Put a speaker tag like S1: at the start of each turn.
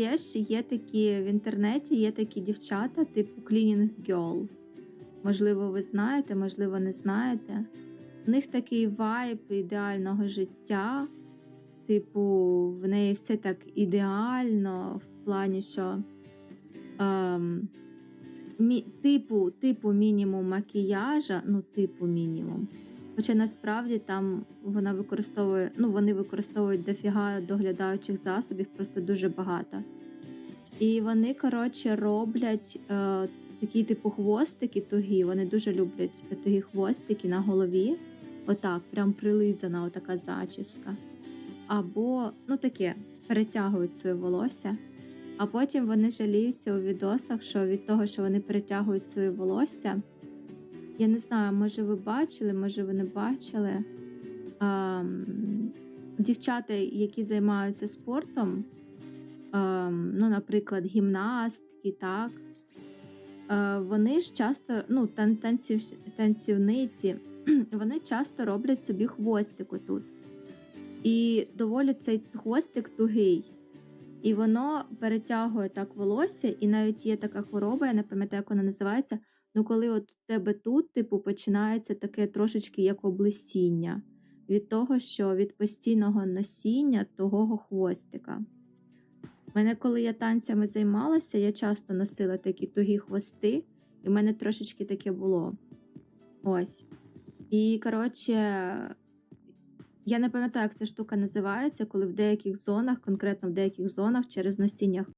S1: ще ж є такі в інтернеті, є такі дівчата, типу Cleaning Girl. Можливо, ви знаєте, можливо, не знаєте. В них такий вайб ідеального життя. Типу, в неї все так ідеально, в плані, що ем, мі, типу, типу мінімум макіяжа, ну, типу мінімум. Хоча насправді там вона використовує, ну вони використовують дофіга доглядаючих засобів, просто дуже багато. І вони, коротше, роблять е, такі типу хвостики тугі. Вони дуже люблять тугі хвостики на голові. Отак, прям прилизана отака зачіска. Або, ну таке, перетягують своє волосся. А потім вони жаліються у відосах, що від того, що вони перетягують своє волосся. Я не знаю, може ви бачили, може ви не бачили. Ем, дівчата, які займаються спортом, ем, ну, наприклад, гімнастки, так, е, вони ж часто, ну, тан- танців, танцівниці, вони часто роблять собі хвостик отут. І доволі цей хвостик тугий. І воно перетягує так волосся, і навіть є така хвороба, я не пам'ятаю, як вона називається. Ну, коли от у тебе тут, типу, починається таке трошечки як облесіння від того, що від постійного носіння того хвостика. Мене, коли я танцями займалася, я часто носила такі тугі хвости, і в мене трошечки таке було. Ось. І, коротше, я не пам'ятаю, як ця штука називається, коли в деяких зонах, конкретно в деяких зонах через носіння